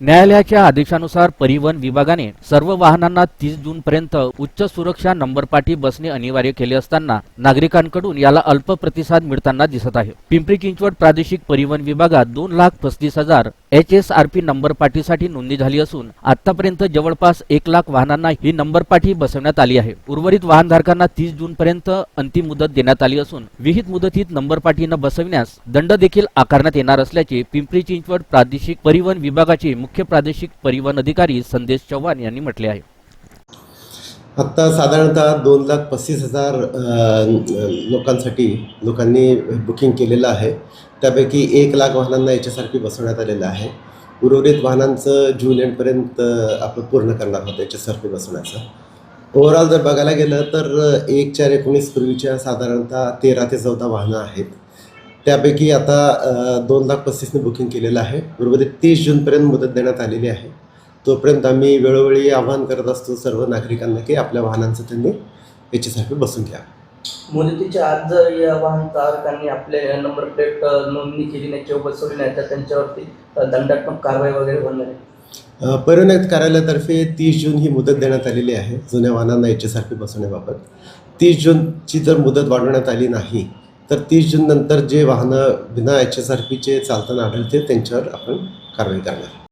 न्यायालयाच्या आदेशानुसार परिवहन विभागाने सर्व वाहनांना तीस जून पर्यंत उच्च सुरक्षा नंबरपाठी बसणे अनिवार्य केले असताना नागरिकांकडून याला अल्प प्रतिसाद मिळताना दिसत आहे. पिंपरी चिंचवड प्रादेशिक परिवहन विभागात दोन लाख पस्तीस हजार एच एस आर पी नंबरपाठीसाठी नोंदणी झाली असून आतापर्यंत जवळपास एक लाख वाहनांना ही नंबरपाठी बसवण्यात आली आहे. उर्वरित वाहनधारकांना तीस जून पर्यंत अंतिम मुदत देण्यात आली असून विहित मुदतीत नंबरपाठी न बसविण्यास दंड देखील आकारण्यात येणार असल्याचे पिंपरी चिंचवड प्रादेशिक परिवहन विभागाचे मुख्य प्रादेशिक परिवहन अधिकारी संदेश चव्हाण यांनी म्हटले आहे. आत्ता साधारणतः दोन लाख पस्तीस हजार लोकांसाठी लोकांनी बुकिंग केलेलं आहे. त्यापैकी एक लाख वाहनांना याच्यासारखी बसवण्यात आलेलं आहे. उर्वरित वाहनांचं जून एंडपर्यंत आपण पूर्ण करणार आहोत याच्यासारखी बसवण्याचं. ओव्हरऑल जर बघायला गेलं तर एक चार एकोणीस पूर्वीच्या साधारणतः तेरा ते चौदा वाहनं आहेत. त्यापैकी आता दोन लाख पस्तीसने बुकिंग केलेलं आहे. उर्वरित तीस जूनपर्यंत मुदत देण्यात आलेली आहे. तोपर्यंत आम्ही वेळोवेळी आवाहन करत असतो सर्व नागरिकांना की आपल्या वाहनांचं त्यांनी पी बसून घ्या. मुदतीच्या आत जर या वाहन चालकांनी आपले नंबर प्लेट नोंदणी केली नाही किंवा बसवली नाही तर त्यांच्यावरती दंडात्मक कारवाई वगैरे होणार आहे. परिवहन कार्यालयातर्फे तीस जून ही मुदत देण्यात आलेली आहे जुन्या वाहनांना एच एस आर पी बसवण्याबाबत. तीस जूनची जर मुदत वाढवण्यात आली नाही तर तीस जून नंतर जे वाहनं बिना एच एस आर पीचे चालताना आढळते त्यांच्यावर आपण कारवाई करणार.